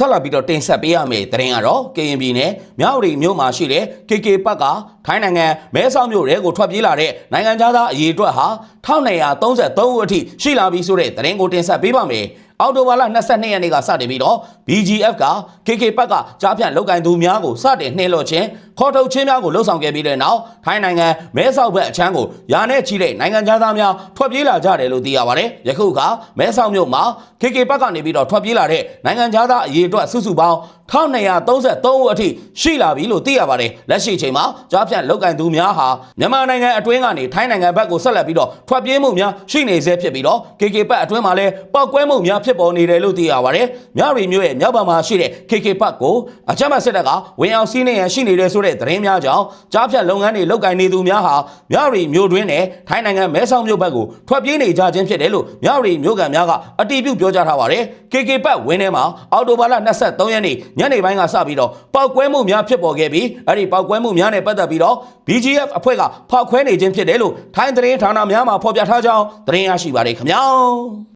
ဆက်လက်ပြီးတော့တင်ဆက်ပေးရမယ့်သတင်းကတော့ KNB နဲ့မြောက်ရီမြို့မှာရှိတဲ့ KK ပတ်ကထိုင်းနိုင်ငံမဲဆောက်မြို့ရဲကိုထွက်ပြေးလာတဲ့နိုင်ငံသားသားအရေးအတွက်ဟာ1233ဦးအထိရှိလာပြီဆိုတဲ့သတင်းကိုတင်ဆက်ပေးပါမယ်။အော်တိုဘာလ22ရက်နေ့ကစတင်ပြီးတော့ BGF က KK ပတ်ကကြားဖြန့်လောက်ကင်သူများကိုစတင်နှင်းလွှတ်ခြင်း ခေါ်ထုတ်ခြင်းများကိုလှုပ်ဆောင်ခဲ့ပြီးတဲ့နောက်ထိုင်းနိုင်ငံမဲဆောက်ဘက်အချမ်းကိုယာနဲ့ချီတဲ့နိုင်ငံသားများထွက်ပြေးလာကြတယ်လို့သိရပါတယ်။ယခုကမဲဆောက်မြို့မှာ KK ပတ်ကနေပြီးတော့ထွက်ပြေးလာတဲ့နိုင်ငံသားအရေးအတွက်စုစုပေါင်း1233ဦးအထိရှိလာပြီလို့သိရပါတယ်။လက်ရှိချိန်မှာကြားဖြန့်လောက်ကင်သူများဟာမြန်မာနိုင်ငံအတွင်းကနေထိုင်းနိုင်ငံဘက်ကိုဆက်လက်ပြီးတော့ထွက်ပြေးမှုများရှိနေဆဲဖြစ်ပြီးတော့ KK ပတ်အတွင်းမှာလည်းပောက်ကွဲမှုများဖြစ်ပေါ်နေတယ်လို့သိရပါတယ်။မြရီမျိုးရဲ့မြောက်ဘက်မှာရှိတဲ့ KK ပတ်ကိုအကြမ်းဖက်စစ်တပ်ကဝင်အောင်စီးနေရန်ရှိနေတယ်ဆိုတဲ့သတင်းများကြောင့်ကြားဖြန့်လုပ်ငန်းတွေလုပ်ကင်နေသူများဟာမြရီမျိုးတွင်းနဲ့ထိုင်းနိုင်ငံမဲဆောက်မြို့ဘက်ကိုထွက်ပြေးနေကြခြင်းဖြစ်တယ်လို့မြရီမျိုးကန်များကအတည်ပြုပြောကြားထားပါတယ်။ KK ပတ်ဝင်းထဲမှာအော်တိုဘာလ23ရက်နေ့ညနေပိုင်းကစပြီးတော့ပောက်ကွဲမှုများဖြစ်ပေါ်ခဲ့ပြီးအဲ့ဒီပောက်ကွဲမှုများနဲ့ပတ်သက်ပြီးတော့ BGF အဖွဲ့ကဖောက်ခွဲနေခြင်းဖြစ်တယ်လို့ထိုင်းသတင်းဌာနများမှဖော်ပြထားကြောင်းသတင်းရရှိပါတယ်ခင်ဗျာ